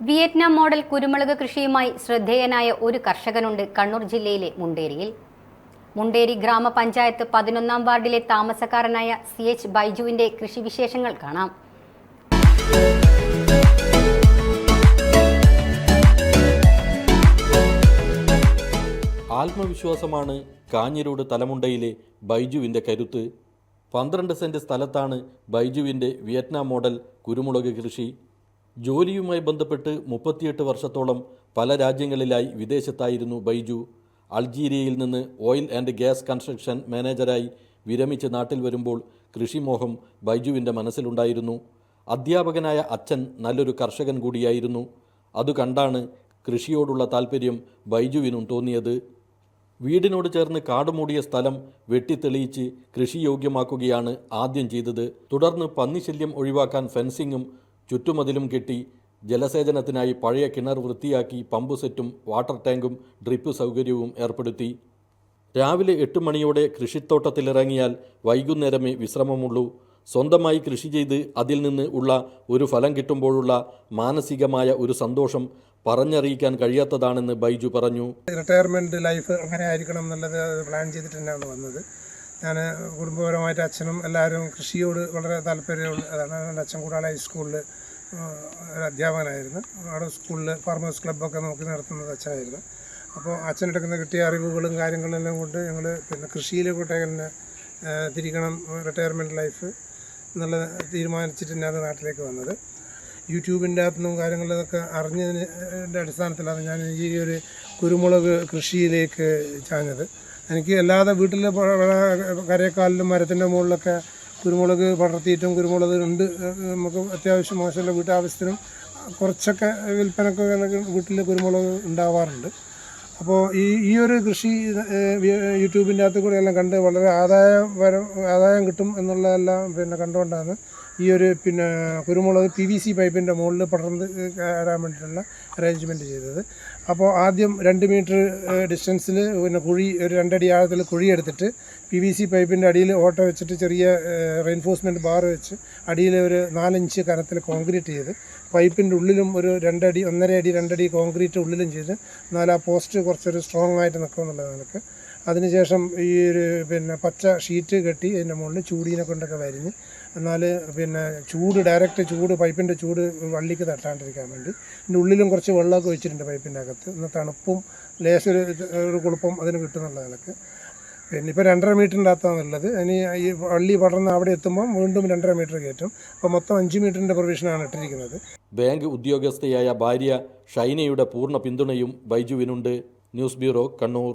Vietnam model കുരുമുളക് കൃഷിയുമായി ശ്രദ്ധേയനായ ഒരു കർഷകനുണ്ട് കണ്ണൂർ ജില്ലയിലെ മുണ്ടേരിയിൽ. മുണ്ടേരി ഗ്രാമപഞ്ചായത്ത് പതിനൊന്നാം വാർഡിലെ താമസക്കാരനായ സി എച്ച് ബൈജുവിന്റെ കൃഷിവിശേഷങ്ങൾ കാണാം. ആത്മവിശ്വാസമാണ് കാഞ്ഞിരോട് തലമുണ്ടയിലെ ബൈജുവിന്റെ കരുത്ത്. പന്ത്രണ്ട് സെന്റ് സ്ഥലത്താണ് ബൈജുവിന്റെ വിയറ്റ്നാം മോഡൽ കുരുമുളക് കൃഷി. ജോലിയുമായി ബന്ധപ്പെട്ട് മുപ്പത്തിയെട്ട് വർഷത്തോളം പല രാജ്യങ്ങളിലായി വിദേശത്തായിരുന്നു ബൈജു. അൾജീരിയയിൽ നിന്ന് ഓയിൽ ആൻഡ് ഗ്യാസ് കൺസ്ട്രക്ഷൻ മാനേജരായി വിരമിച്ച് നാട്ടിൽ വരുമ്പോൾ കൃഷിമോഹം ബൈജുവിന്റെ മനസ്സിലുണ്ടായിരുന്നു. അധ്യാപകനായ അച്ഛൻ നല്ലൊരു കർഷകൻ കൂടിയായിരുന്നു. അത് കണ്ടാണ് കൃഷിയോടുള്ള താൽപ്പര്യം ബൈജുവിനും തോന്നിയത്. വീടിനോട് ചേർന്ന് കാടുമൂടിയ സ്ഥലം വെട്ടിത്തെളിയിച്ച് കൃഷിയോഗ്യമാക്കുകയാണ് ആദ്യം ചെയ്തത്. തുടർന്ന് പന്നിശല്യം ഒഴിവാക്കാൻ ഫെൻസിങ്ങും ചുറ്റുമതിലും കെട്ടി ജലസേചനത്തിനായി പഴയ കിണർ വൃത്തിയാക്കി പമ്പ് സെറ്റും വാട്ടർ ടാങ്കും ഡ്രിപ്പ് സൗകര്യവും ഏർപ്പെടുത്തി. രാവിലെ എട്ട് മണിയോടെ കൃഷിത്തോട്ടത്തിലിറങ്ങിയാൽ വൈകുന്നേരമേ വിശ്രമമുള്ളൂ. സ്വന്തമായി കൃഷി ചെയ്ത് അതിൽ നിന്ന് ഉള്ള ഒരു ഫലം കിട്ടുമ്പോഴുള്ള മാനസികമായ ഒരു സന്തോഷം പറഞ്ഞറിയിക്കാൻ കഴിയാത്തതാണെന്ന് ബൈജു പറഞ്ഞു. റിട്ടയർമെന്റ് ലൈഫ് അങ്ങനെ ആയിരിക്കണം എന്നുള്ളത് പ്ലാൻ ചെയ്തിട്ട് തന്നെയാണ് വന്നത്. ഞാൻ കുടുംബപരമായിട്ട് അച്ഛനും എല്ലാവരും കൃഷിയോട് വളരെ താല്പര്യമുള്ള അതാണ് എന്റെ അച്ഛൻ കൂടാളെ ഹൈസ്കൂളിൽ ഒരു അധ്യാപകനായിരുന്നു. അവിടെ സ്കൂളിൽ ഫാർമേഴ്സ് ക്ലബ്ബൊക്കെ നോക്കി നടത്തുന്നത് അച്ഛനായിരുന്നു. അപ്പോൾ അച്ഛനെടുക്കുന്ന കിട്ടിയ അറിവുകളും കാര്യങ്ങളെല്ലാം കൊണ്ട് ഞങ്ങൾ പിന്നെ കൃഷിയിലേക്കോട്ടെ തന്നെ തിരിക്കണം റിട്ടയർമെന്റ് ലൈഫ് എന്നുള്ള തീരുമാനിച്ചിട്ട് തന്നെയാണ് നാട്ടിലേക്ക് വന്നത്. യൂട്യൂബിന്റെ അകത്തുനിന്നും കാര്യങ്ങളിലൊക്കെ അറിഞ്ഞതിന്റെ അടിസ്ഥാനത്തിലാണ് ഞാൻ ഈ ഒരു കുരുമുളക് കൃഷിയിലേക്ക് ചാഞ്ഞത്. എനിക്ക് അല്ലാതെ വീട്ടിൽ കരയക്കാലിലും മരത്തിന്റെ മുകളിലൊക്കെ കുരുമുളക് പടർത്തിയിട്ടും കുരുമുളക് ഉണ്ട്. നമുക്ക് അത്യാവശ്യം മോശമുള്ള വീട്ടാവശ്യത്തിനും കുറച്ചൊക്കെ വിൽപ്പനക്ക് വീട്ടിൽ കുരുമുളക് ഉണ്ടാവാറുണ്ട്. അപ്പോൾ ഈ ഈ ഒരു കൃഷി യൂട്യൂബിന്റെ അകത്ത് കൂടെ എല്ലാം കണ്ട് വളരെ ആദായം വര ആദായം കിട്ടും എന്നുള്ളതെല്ലാം പിന്നെ കണ്ടുകൊണ്ടാണ് ഈ ഒരു പിന്നെ കുരുമുളക് പി വി സി പൈപ്പിന്റെ മുകളിൽ പടർന്ന് കയറാൻ വേണ്ടിയിട്ടുള്ള അറേഞ്ച്മെന്റ് ചെയ്തത്. അപ്പോൾ ആദ്യം രണ്ട് മീറ്റർ ഡിസ്റ്റൻസിൽ പിന്നെ കുഴി ഒരു രണ്ടടി ആഴത്തിൽ കുഴി എടുത്തിട്ട് പി വി സി പൈപ്പിന്റെ അടിയിൽ ഓട്ട വെച്ചിട്ട് ചെറിയ റെയിൻഫോഴ്സ്മെന്റ് ബാർ വെച്ച് അടിയിൽ ഒരു നാലഞ്ച് കനത്തിൽ കോൺക്രീറ്റ് ചെയ്ത് പൈപ്പിന്റെ ഉള്ളിലും ഒരു രണ്ടടി ഒന്നര അടി രണ്ടടി കോൺക്രീറ്റ് ഉള്ളിലും ചെയ്ത് എന്നാൽ ആ പോസ്റ്റ് കുറച്ചൊരു സ്ട്രോങ് ആയിട്ട് നിൽക്കുമെന്നുള്ളത് നിനക്ക് അതിനുശേഷം ഈ ഒരു പിന്നെ പച്ച ഷീറ്റ് കെട്ടി അതിന്റെ മുകളിൽ ചൂടിനെ കൊണ്ടൊക്കെ വരിഞ്ഞ് എന്നാൽ പിന്നെ ചൂട് ഡയറക്റ്റ് ചൂട് പൈപ്പിന്റെ ചൂട് വള്ളിക്ക് തട്ടാണ്ടിരിക്കാൻ വേണ്ടി ഇതിന്റെ ഉള്ളിലും കുറച്ച് വെള്ളമൊക്കെ വെച്ചിട്ടുണ്ട് പൈപ്പിന്റെ അകത്ത്. എന്നാൽ തണുപ്പും ലേശൊരു ഒരു കുളുപ്പം അതിന് കിട്ടുന്നുള്ള നിലയ്ക്ക് പിന്നെ ഇപ്പോൾ രണ്ടര മീറ്ററിന്റെ അകത്താണുള്ളത് ഇനി ഈ വള്ളി പടർന്ന് അവിടെ എത്തുമ്പോൾ വീണ്ടും രണ്ടര മീറ്റർ കയറ്റും. അപ്പോൾ മൊത്തം അഞ്ച് മീറ്ററിന്റെ പ്രൊവിഷനാണ് ഇട്ടിരിക്കുന്നത്. ബാങ്ക് ഉദ്യോഗസ്ഥയായ ഭാര്യ ഷൈനയുടെ പൂർണ പിന്തുണയും ബൈജുവിനുണ്ട്. News bureau Kannur.